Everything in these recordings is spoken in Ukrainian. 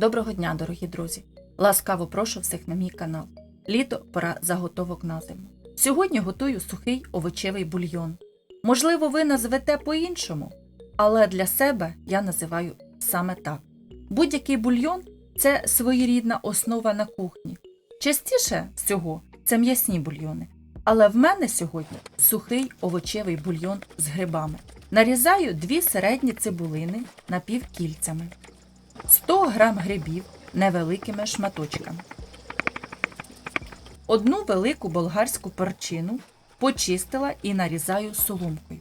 Доброго дня, дорогі друзі! Ласкаво прошу всіх на мій канал. Літо пора заготовок на зиму. Сьогодні готую сухий овочевий бульйон. Можливо, ви назвете по-іншому, але для себе я називаю саме так. Будь-який бульйон це своєрідна основа на кухні. Частіше всього це м'ясні бульйони. Але в мене сьогодні сухий овочевий бульйон з грибами. Нарізаю дві середні цибулини напівкільцями. 100 грам грибів невеликими шматочками. Одну велику болгарську перчину почистила і нарізаю соломкою.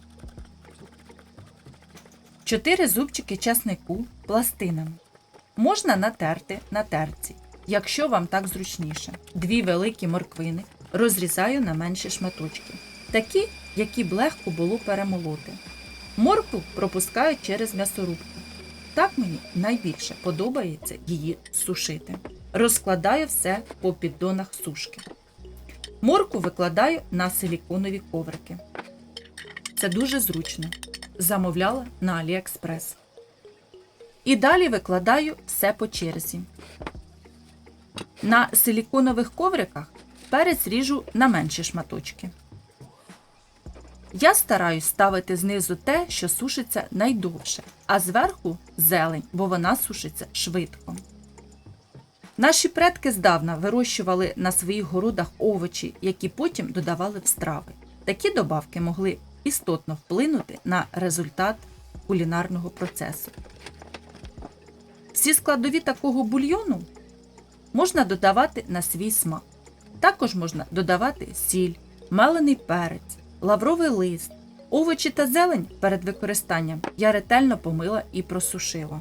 4 зубчики часнику пластинами. Можна натерти на терці, якщо вам так зручніше. Дві великі морквини розрізаю на менші шматочки, такі, які б легко було перемолоти. Моркву пропускаю через м'ясорубку. Так мені найбільше подобається її сушити. Розкладаю все по піддонах сушки. Морку викладаю на силіконові коврики. Це дуже зручно. Замовляла на Аліекспрес. І далі викладаю все по черзі. На силіконових ковриках перець ріжу на менші шматочки. Я стараюсь ставити знизу те, що сушиться найдовше, а зверху зелень, бо вона сушиться швидко. Наші предки здавна вирощували на своїх городах овочі, які потім додавали в страви. Такі добавки могли істотно вплинути на результат кулінарного процесу. Всі складові такого бульйону можна додавати на свій смак. Також можна додавати сіль, мелений перець, лавровий лист, овочі та зелень перед використанням я ретельно помила і просушила.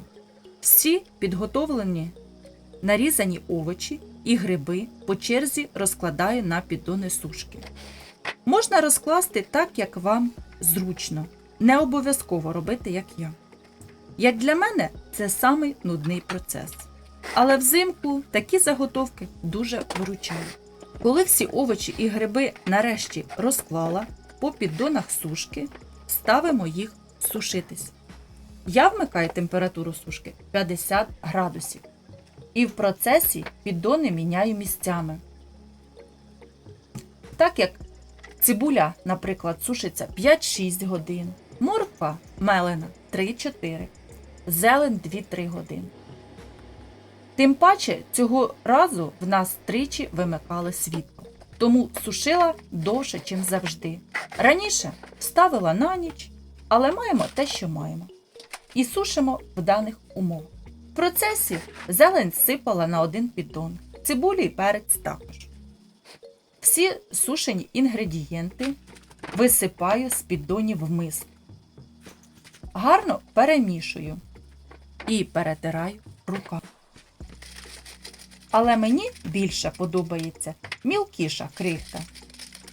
Всі підготовлені нарізані овочі і гриби по черзі розкладаю на піддони сушки. Можна розкласти так, як вам зручно. Не обов'язково робити, як я. Як для мене, це самий нудний процес. Але взимку такі заготовки дуже виручають. Коли всі овочі і гриби нарешті розклала, по піддонах сушки ставимо їх сушитись. Я вмикаю температуру сушки 50 градусів. І в процесі піддони міняю місцями. Так як цибуля, наприклад, сушиться 5-6 годин, морква мелена 3-4, зелень 2-3 години. Тим паче цього разу в нас тричі вимикали світло, тому сушила довше, ніж завжди. Раніше ставила на ніч, але маємо те, що маємо. І сушимо в даних умовах. В процесі зелень сипала на один піддон, цибулі і перець також. Всі сушені інгредієнти висипаю з піддонів в миску. Гарно перемішую і перетираю руками. Але мені більше подобається мілкіша крихта.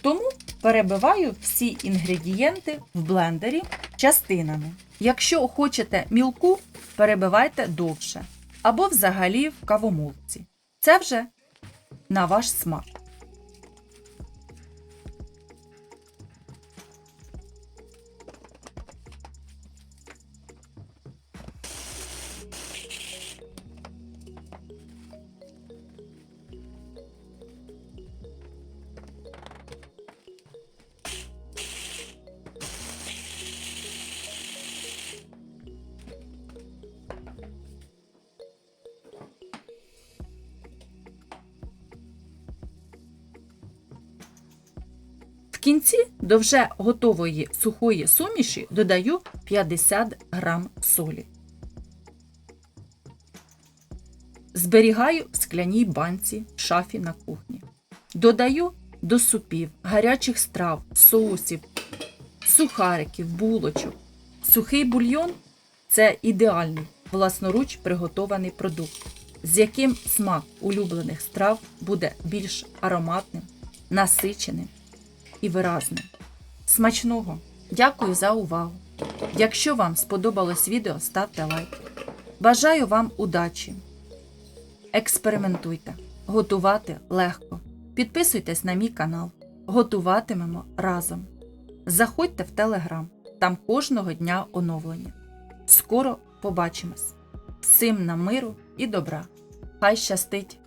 Тому перебиваю всі інгредієнти в блендері частинами. Якщо хочете мілку, перебивайте довше або взагалі в кавомолці. Це вже на ваш смак. Кінці до вже готової сухої суміші додаю 50 грам солі. Зберігаю в скляній банці в шафі на кухні. Додаю до супів, гарячих страв, соусів, сухариків, булочок. Сухий бульйон це ідеальний власноруч приготований продукт, з яким смак улюблених страв буде більш ароматним, насиченим і виразним. Смачного! Дякую за увагу! Якщо вам сподобалось відео, ставте лайк. Бажаю вам удачі! Експериментуйте, готувати легко. Підписуйтесь на мій канал. Готуватимемо разом. Заходьте в Телеграм, там кожного дня оновлення. Скоро побачимось. Всім на миру і добра! Хай щастить!